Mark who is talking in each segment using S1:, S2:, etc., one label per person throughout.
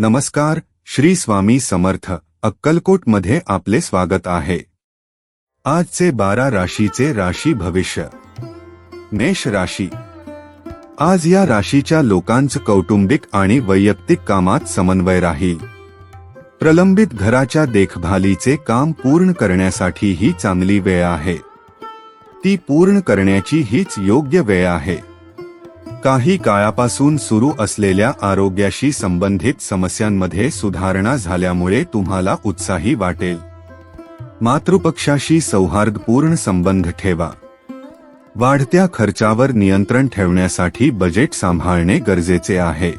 S1: नमस्कार श्री स्वामी समर्थ अक्कलकोटमध्ये आपले स्वागत आहे. आजचे बारा राशीचे राशी भविष्य. मेष राशी. आज या राशीच्या लोकांचं कौटुंबिक आणि वैयक्तिक कामात समन्वय राहील. प्रलंबित घराच्या देखभालीचे काम पूर्ण करण्यासाठी ही चांगली वेळ आहे. ती पूर्ण करण्याची हीच योग्य वेळ आहे. काही काळापासून सुरू असलेल्या आरोग्याशी संबंधित समस्यांमध्ये सुधारणा झाल्यामुळे तुम्हाला उत्साही वाटेल. मातृपक्षाशी सौहार्दपूर्ण संबंध ठेवा. वाढत्या खर्चावर नियंत्रण ठेवण्यासाठी बजेट सांभाळणे गरजेचे आहे.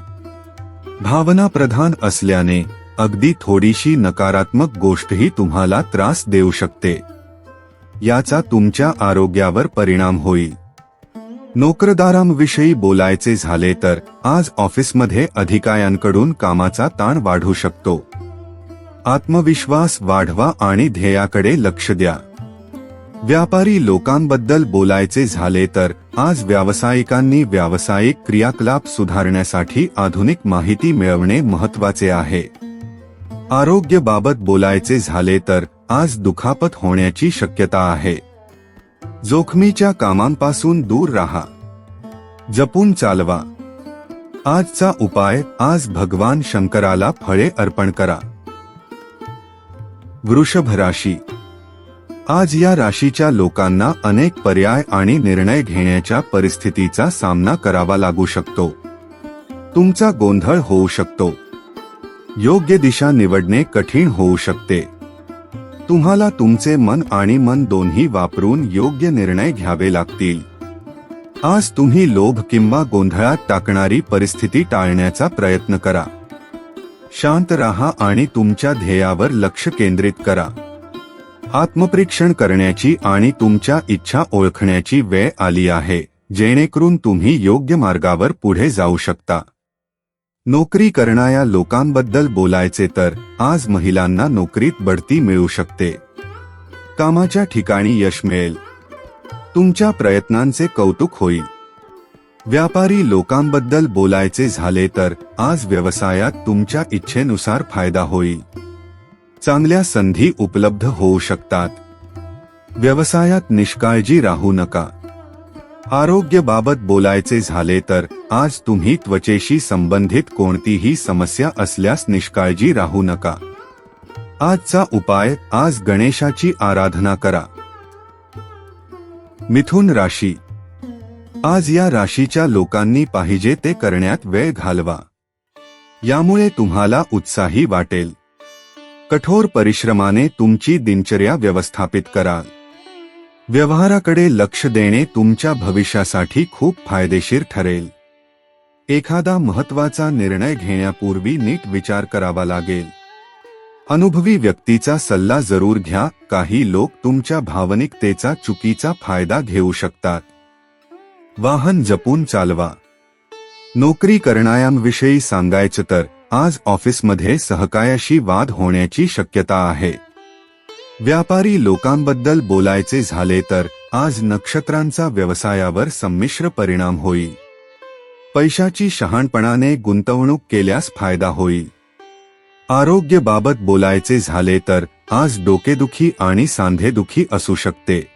S1: भावना प्रधान असल्याने अगदी थोडीशी नकारात्मक गोष्टही तुम्हाला त्रास देऊ शकते. याचा तुमच्या आरोग्यावर परिणाम होईल. नोकरदारांविषयी बोलायचे झाले तर आज ऑफिसमध्ये अधिकाऱ्यांकडून कामाचा ताण वाढू शकतो. आत्मविश्वास वाढवा आणि ध्येयाकडे लक्ष द्या. व्यापारी लोकांबद्दल बोलायचे झाले तर आज व्यावसायिकांनी व्यावसायिक क्रियाकलाप सुधारण्यासाठी आधुनिक माहिती मिळवणे महत्त्वाचे आहे. आरोग्याबाबत बोलायचे झाले तर आज दुखापत होण्याची शक्यता आहे. जोखमीच्या कामांपासून दूर राहा. जपून चालवा. आजचा उपाय आज भगवान शंकराला फळे अर्पण करा. वृषभ राशी. आज या राशीच्या लोकांना अनेक पर्याय आणि निर्णय घेण्याच्या परिस्थितीचा सामना करावा लागू शकतो. तुमचा गोंधळ होऊ शकतो. योग्य दिशा निवडणे कठीण होऊ शकते. तुम्हाला तुमचे मन आणि मन दोन्ही वापरून योग्य निर्णय घ्यावे लागतील. आज तुम्ही लोभ किंवा गोंधळात टाकणारी परिस्थिती टाळण्याचा प्रयत्न करा. शांत राहा आणि तुमच्या ध्येयावर लक्ष केंद्रित करा. आत्मपरीक्षण करण्याची आणि तुमच्या इच्छा ओळखण्याची वेळ आली आहे जेणेकरून तुम्ही योग्य मार्गावर पुढे जाऊ शकता. नोकरी करणाऱ्या लोकांबद्दल बोलायचे तर आज महिलांना नोकरीत बढती मिळू शकते. कामाच्या ठिकाणी यश मिळेल. तुमच्या प्रयत्नांचे कौतुक होईल. व्यापारी लोकांबद्दल बोलायचे झाले तर आज व्यवसायात तुमच्या इच्छेनुसार फायदा होईल. चांगल्या संधी उपलब्ध होऊ शकतात. व्यवसायात निष्काळजी राहू नका. आरोग्यबाबत बोलायचे झाले तर आज तुम्ही त्वचेशी संबंधित कोणतीही समस्या असल्यास निष्काळजी राहू नका. आजचा उपाय आज गणेशाची आराधना करा. मिथुन राशी. आज या राशीच्या लोकांनी पाहिजे ते करण्यात वेळ घालवा. यामुळे तुम्हाला उत्साही वाटेल. कठोर परिश्रमाने तुमची दिनचर्या व्यवस्थापित कराल. व्यवहाराकडे लक्ष देणे तुमच्या भविष्यासाठी खूप फायदेशीर ठरेल. एखादा महत्त्वाचा निर्णय घेण्यापूर्वी नीट विचार करावा लागेल. अनुभवी व्यक्तीचा सल्ला जरूर घ्या काही लोक तुमच्या भावनिकतेचा चुकीचा फायदा घेऊ शकतात. वाहन जपून चालवा. नोकरी करणाऱ्यांविषयी सांगायचं तर आज ऑफिसमध्ये सहकायाशी वाद होण्याची शक्यता आहे. व्यापारी लोकांबद्दल बोलायचे झाले तर आज नक्षत्रांचा व्यवसायावर संमिश्र परिणाम होईल. पैशाची शहाणपणाने गुंतवणूक केल्यास फायदा होईल. आरोग्यबाबत बोलायचे झाले तर आज डोकेदुखी आणि सांधेदुखी असू शकते.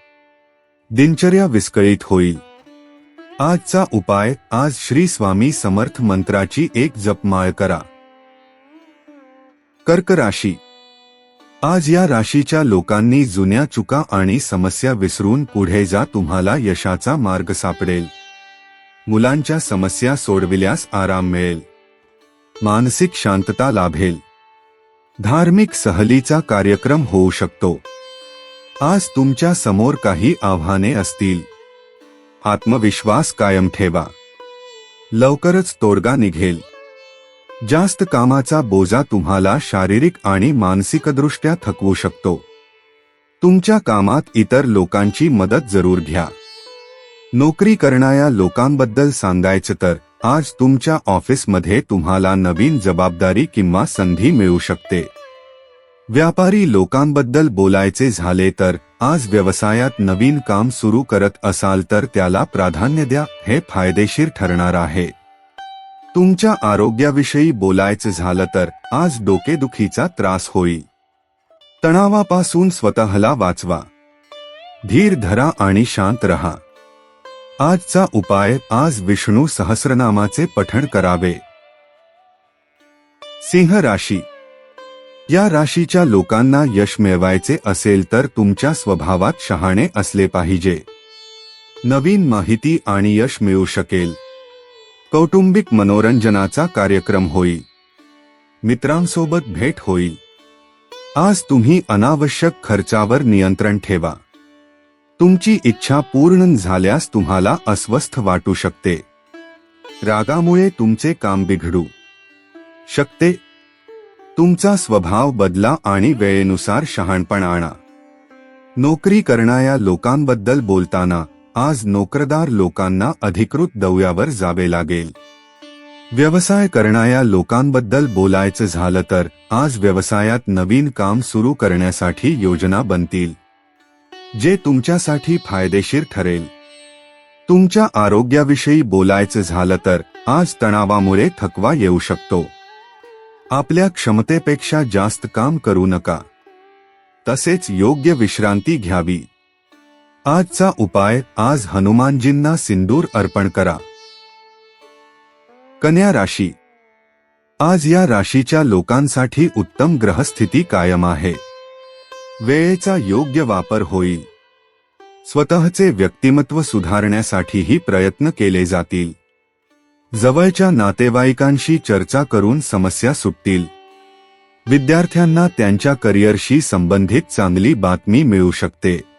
S1: दिनचर्या विस्कळीत होईल. आजचा उपाय आज श्री स्वामी समर्थ मंत्राची एक जपमाळ करा. कर्क राशी आज या राशीच्या लोकांनी जुन्या चुका आणि समस्या विसरून पुढे जा तुम्हाला यशाचा मार्ग सापडेल. मुलांच्या समस्या सोडविल्यास आराम मिळेल. मानसिक शांतता लाभेल. धार्मिक सहलीचा कार्यक्रम होऊ शकतो. आज तुमच्यासमोर काही आव्हाने असतील. आत्मविश्वास कायम ठेवा. लवकरच तोडगा निघेल. जास्त कामाचा बोजा तुम्हाला शारीरिक आणि मानसिकदृष्ट्या थकवू शकतो. तुमच्या कामात इतर लोकांची मदत जरूर घ्या. नोकरी करणाऱ्या लोकांबद्दल सांगायचं तर आज तुमच्या ऑफिसमध्ये तुम्हाला नवीन जबाबदारी किंवा संधी मिळू शकते. व्यापारी लोकांबद्दल बोलायचे झाले तर आज व्यवसायात नवीन काम सुरू करत असाल तर त्याला प्राधान्य द्या हे फायदेशीर ठरणार आहे. तुमच्या आरोग्याविषयी बोलायचं झालं तर आज डोकेदुखीचा त्रास होईल. तणावापासून स्वतःला वाचवा. धीर धरा आणि शांत रहा. आजचा उपाय आज विष्णू सहस्रनामाचे पठण करावे. सिंह राशी. या राशीच्या लोकांना यश मिळवायचे असेल तर तुमच्या स्वभावात शहाणे असले पाहिजे. नवीन माहिती आणि यश मिळू शकेल. कौटुंबिक मनोरंजनाचा कार्यक्रम होई. मित्रांसोबत भेट होई. आज तुम्ही अनावश्यक खर्चावर नियंत्रण ठेवा. तुमची इच्छा पूर्ण झाल्यास तुम्हाला अस्वस्थ वाटू शकते. रागामुळे तुमचे काम बिघडू शकते. तुमचा स्वभाव बदला आणि वेळेनुसार शहाणपण आणा. नोकरी करणाऱ्या लोकांबद्दल बोलताना आज नोकरदार लोकांना अधिकृत दौऱ्यावर जावे लागेल. व्यवसाय करणाऱ्या लोकांबद्दल बोलायचं झालं तर आज व्यवसायात नवीन काम सुरू करण्यासाठी योजना बनतील. जे तुमच्यासाठी फायदेशीर ठरेल. तुमच्या आरोग्याविषयी बोलायचं झालं तर आज तणावामुळे थकवा येऊ शकतो. आपल्या क्षमतेपेक्षा जास्त काम करू नका. तसेच योग्य विश्रांती घ्यावी. आजचा उपाय आज हनुमानजींना सिंदूर अर्पण करा. कन्या राशी. आज या राशीच्या लोकांसाठी उत्तम ग्रहस्थिती कायम आहे. वेळेचा योग्य वापर होईल. स्वतःचे व्यक्तिमत्व सुधारण्यासाठीही प्रयत्न केले जातील. जवळच्या नातेवाईकांशी चर्चा करून समस्या सुटतील. विद्यार्थ्यांना त्यांच्या करिअरशी संबंधित चांगली बातमी मिळू शकते.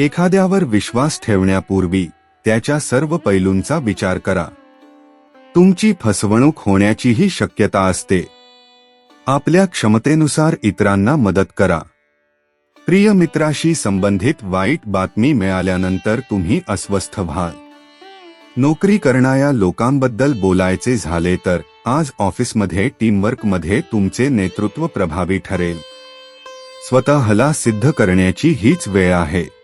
S1: एखाद्यावर विश्वास ठेवण्यापूर्वी त्याच्या सर्व पैलूंचा विचार करा. तुमची फसवणूक होण्याचीही शक्यता असते. आपल्या क्षमतेनुसार इतरांना मदत करा. प्रिय मित्राशी संबंधित वाईट बातमी मिळाल्यानंतर तुम्ही अस्वस्थ व्हाल. नोकरी करणाऱ्या लोकांबद्दल बोलायचे झाले तर आज ऑफिसमध्ये टीमवर्कमध्ये तुमचे नेतृत्व प्रभावी ठरेल. स्वतःला सिद्ध करण्याची हीच वेळ आहे.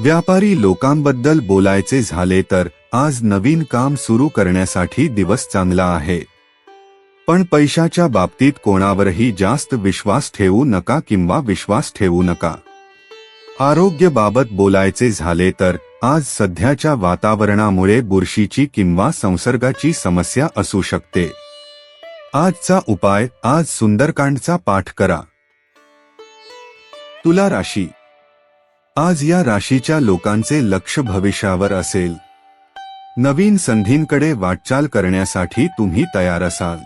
S1: व्यापारी लोकांबद्दल बोलायचे झाले तर आज नवीन काम सुरू करण्यासाठी दिवस चांगला आहे. पण पैशाच्या बाबतीत कोणावरही जास्त विश्वास ठेवू नका किंवा विश्वास ठेवू नका. आरोग्यबाबत बोलायचे झाले तर आज सध्याच्या वातावरणामुळे बुरशीची किंवा संसर्गाची समस्या असू शकते. आजचा उपाय आज सुंदरकांडचा पाठ करा. तुला राशी आज या राशीच्या लोकांचे लक्ष भविष्यावर असेल. नवीन संधींकडे वाटचाल करण्यासाठी तुम्ही तयार असाल.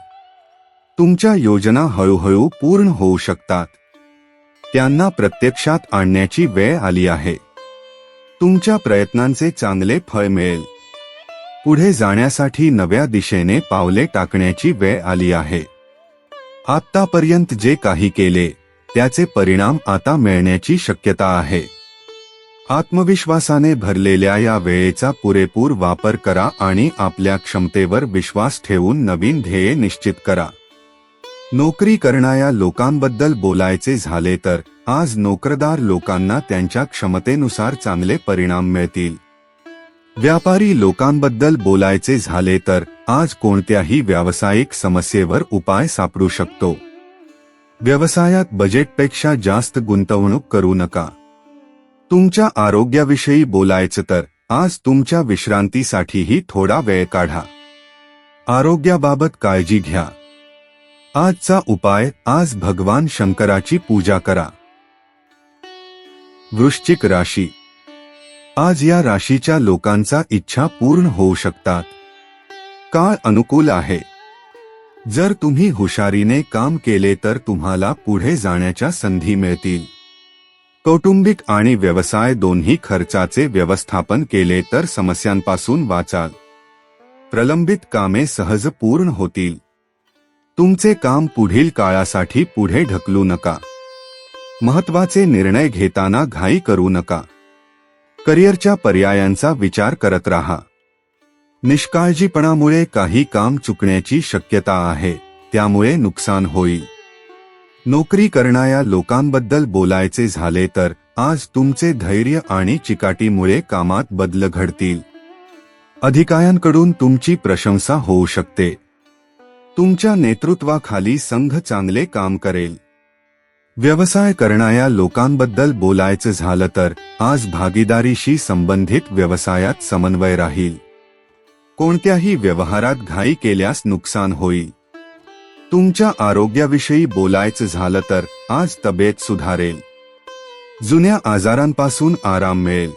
S1: तुमच्या योजना हळूहळू पूर्ण होऊ शकतात. त्यांना प्रत्यक्षात आणण्याची वेळ आली आहे. तुमच्या प्रयत्नांचे चांगले फळ मिळेल. पुढे जाण्यासाठी नव्या दिशेने पावले टाकण्याची वेळ आली आहे. आतापर्यंत जे काही केले त्याचे परिणाम आता मिळण्याची शक्यता आहे. आत्मविश्वासाने भरलेल्या या वेळेचा पुरेपूर वापर करा आणि आपल्या क्षमतेवर विश्वास ठेवून नवीन ध्येय निश्चित करा. नोकरी करणाऱ्या लोकांबद्दल बोलायचे झाले तर आज नोकरदार लोकांना त्यांच्या क्षमतेनुसार चांगले परिणाम मिळतील. व्यापारी लोकांबद्दल बोलायचे झाले तर आज कोणत्याही व्यावसायिक समस्येवर उपाय सापडू शकतो. व्यवसायात बजेटपेक्षा जास्त गुंतवणूक करू नका. तुमच्या आरोग्याविषयी बोलायचं तर आज तुमच्या विश्रांतीसाठीही थोडा वेळ काढा. आरोग्याबाबत काळजी घ्या. आजचा उपाय आज भगवान शंकराची पूजा करा. वृश्चिक राशी. आज या राशीच्या लोकांचा इच्छा पूर्ण होऊ शकतात. काळ अनुकूल आहे. जर तुम्ही हुशारीने काम केले तर तुम्हाला पुढे जाण्याच्या संधी मिळतील. कौटुंबिक आणि व्यवसाय दोन्ही खर्चाचे व्यवस्थापन केले तर समस्यांपासून वाचाल. प्रलंबित कामे सहज पूर्ण होतील. तुमचे काम पुढील काळासाठी पुढे ढकलू नका. महत्त्वाचे निर्णय घेताना घाई करू नका. करिअरच्या पर्यायांचा विचार करत राहा. निष्काळजीपणामुळे काही काम चुकण्याची शक्यता आहे त्यामुळे नुकसान होईल. नोकरी करणाऱ्या लोकांबद्दल बोलायचे झाले तर आज तुमचे धैर्य आणि चिकाटीमुळे कामात बदल घडतील. अधिकाऱ्यांकडून तुमची प्रशंसा होऊ शकते. तुमच्या नेतृत्वाखाली संघ चांगले काम करेल. व्यवसाय करणाऱ्या लोकांबद्दल बोलायचं झालं तर आज भागीदारीशी संबंधित व्यवसायात समन्वय राहील. कोणत्याही व्यवहारात घाई केल्यास नुकसान होईल. तुमच्या आरोग्याविषयी बोलायचं झालं तर आज तब्येत सुधारेल. जुन्या आजारांपासून आराम मिळेल.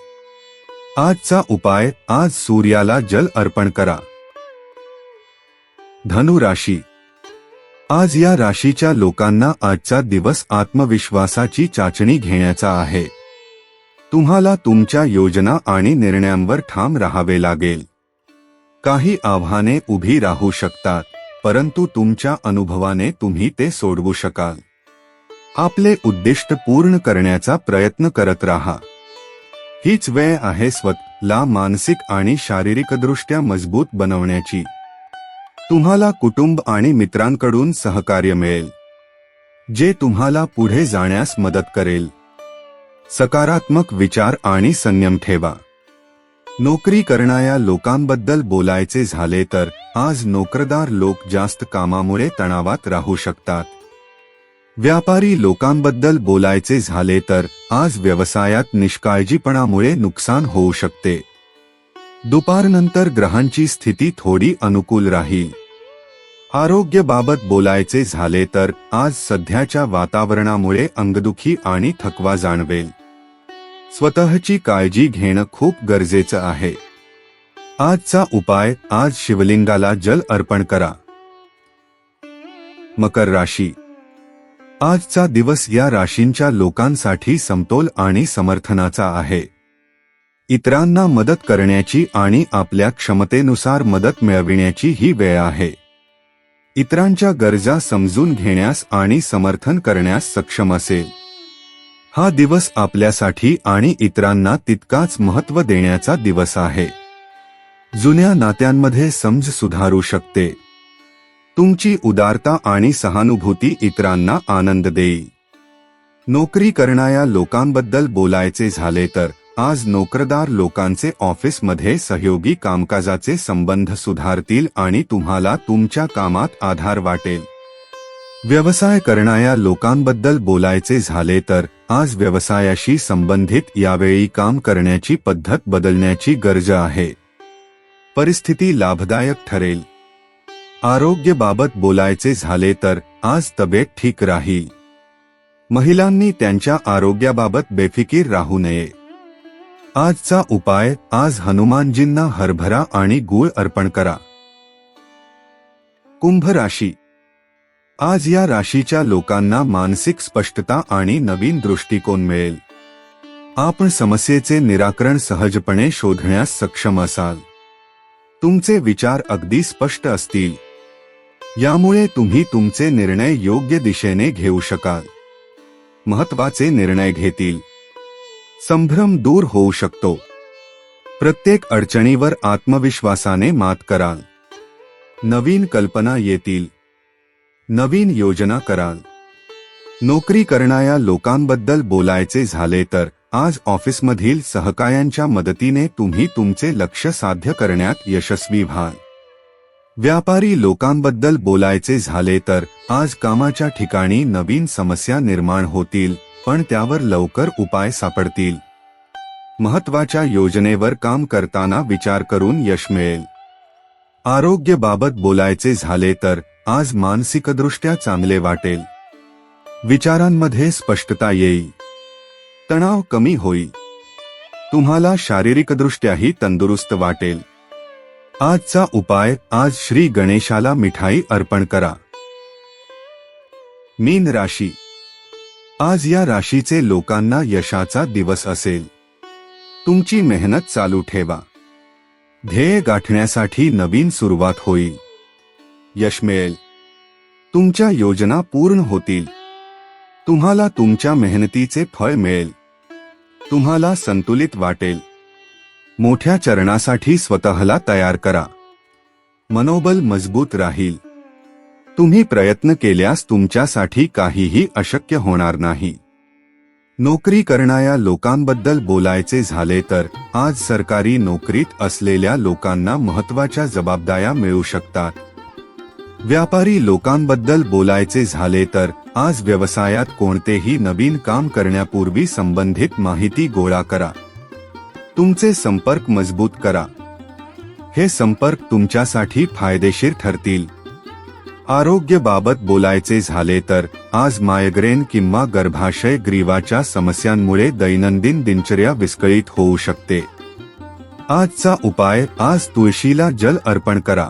S1: आजचा उपाय आज सूर्याला जल अर्पण करा. धनु राशी. आज या राशीच्या लोकांना आजचा दिवस आत्मविश्वासाची चाचणी घेण्याचा आहे. तुम्हाला तुमच्या योजना आणि निर्णयांवर ठाम राहावे लागेल. काही आव्हाने उभी राहू शकतात. परंतु तुमच्या अनुभवाने तुम्ही ते सोडवू शकाल. आपले उद्दिष्ट पूर्ण करण्याचा प्रयत्न करत राहा. हीच वेळ आहे स्वतःला मानसिक आणि शारीरिकदृष्ट्या मजबूत बनवण्याची. तुम्हाला कुटुंब आणि मित्रांकडून सहकार्य मिळेल. जे तुम्हाला पुढे जाण्यास मदत करेल. सकारात्मक विचार आणि संयम ठेवा. नोकरी करणाऱ्या लोकांबद्दल बोलायचे झाले तर आज नोकरदार लोक जास्त कामामुळे तणावात राहू शकतात. व्यापारी लोकांबद्दल बोलायचे झाले तर आज व्यवसायात निष्काळजीपणामुळे नुकसान होऊ शकते. दुपारनंतर ग्रहांची स्थिती थोडी अनुकूल राहील. आरोग्याबाबत बोलायचे झाले तर आज सध्याच्या वातावरणामुळे अंगदुखी आणि थकवा जाणवेल. स्वतःची काळजी घेणं खूप गरजेचं आहे. आजचा उपाय आज शिवलिंगाला जल अर्पण करा. मकर राशी. आजचा दिवस या राशींच्या लोकांसाठी समतोल आणि समर्थनाचा आहे. इतरांना मदत करण्याची आणि आपल्या क्षमतेनुसार मदत मिळविण्याची ही वेळ आहे. इतरांच्या गरजा समजून घेण्यास आणि समर्थन करण्यास सक्षम असेल. हा दिवस आपल्यासाठी आणि इतरांना तितकाच महत्त्व देण्याचा दिवस आहे. जुन्या नात्यांमध्ये समज सुधारू शकते. तुमची उदारता आणि सहानुभूती इतरांना आनंद देईल नोकरी करणाऱ्या लोकांबद्दल बोलायचे झाले तर आज नोकरदार लोकांचे ऑफिसमध्ये सहयोगी कामकाजाचे संबंध सुधारतील आणि तुम्हाला तुमच्या कामात आधार वाटेल. व्यवसाय करणाऱ्या लोकांबद्दल बोलायचे झाले तर आज व्यवसायाशी संबंधित यावेळी काम करण्याची पद्धत बदलण्याची गरज आहे. परिस्थिती लाभदायक ठरेल. आरोग्यबाबत बोलायचे झाले तर आज तब्येत ठीक राहील. महिलांनी त्यांच्या आरोग्याबाबत बेफिकीर राहू नये. आजचा उपाय आज हनुमानजींना हरभरा आणि गूळ अर्पण करा. कुंभ राशी आज या राशीच्या लोकांना मानसिक स्पष्टता आणि नवीन दृष्टिकोन मिळेल. आपण समस्येचे निराकरण सहजपणे शोधण्यास सक्षम असाल. तुमचे विचार अगदी स्पष्ट असतील. यामुळे तुम्ही तुमचे निर्णय योग्य दिशेने घेऊ शकाल. महत्त्वाचे निर्णय घेतील. संभ्रम दूर होऊ शकतो. प्रत्येक अडचणीवर आत्मविश्वासाने मात कराल. नवीन कल्पना येतील. नवीन योजना कराल. नोकरी करणाऱ्या लोकांबद्दल बोलायचे झाले तर आज ऑफिसमधील सहकायांच्या मदतीने तुम्ही तुमचे लक्ष साध्य करण्यात यशस्वी व्हाल. व्यापारी लोकांबद्दल बोलायचे झाले तर आज कामाच्या ठिकाणी नवीन समस्या निर्माण होतील पण त्यावर लवकर उपाय सापडतील. महत्त्वाच्या योजनेवर काम करताना विचार करून यश मिळेल. आरोग्याबाबत बोलायचे झाले तर आज मानसिकदृष्ट्या चांगले वाटेल. विचारांमध्ये स्पष्टता येईल तणाव कमी होईल तुम्हाला शारीरिकदृष्ट्याही तंदुरुस्त वाटेल. आजचा उपाय आज श्री गणेशाला मिठाई अर्पण करा. मीन राशी. आज या राशीचे लोकांना यशाचा दिवस असेल. तुमची मेहनत चालू ठेवा. ध्येय गाठण्यासाठी नवीन सुरुवात होईल. यश मिळेल. तुमच्या योजना पूर्ण होतील. तुम्हाला तुमच्या मेहनतीचे फळ मिळेल. तुम्हाला संतुलित वाटेल. मोठ्या चरणासाठी स्वतःला तयार करा. मनोबल मजबूत राहील. तुम्ही प्रयत्न केल्यास तुमच्यासाठी काहीही अशक्य होणार नाही. नोकरी करणाऱ्या लोकांबद्दल बोलायचे झाले तर आज सरकारी नोकरीत असलेल्या लोकांना महत्त्वाच्या जबाबदाऱ्या मिळू शकतात. व्यापारी लोकांबद्दल बोलायचे झाले तर आज व्यवसायात कोणतेही नवीन काम करण्यापूर्वी संबंधित माहिती गोळा करा. तुमचे संपर्क मजबूत करा. हे संपर्क तुमच्यासाठी फायदेशीर ठरतील. आरोग्यबाबत बोलायचे झाले तर आज मायग्रेन किंवा गर्भाशय ग्रीवाच्या समस्यांमुळे दैनंदिन दिनचर्या विस्कळीत होऊ शकते. आजचा उपाय आज तुळशीला जल अर्पण करा.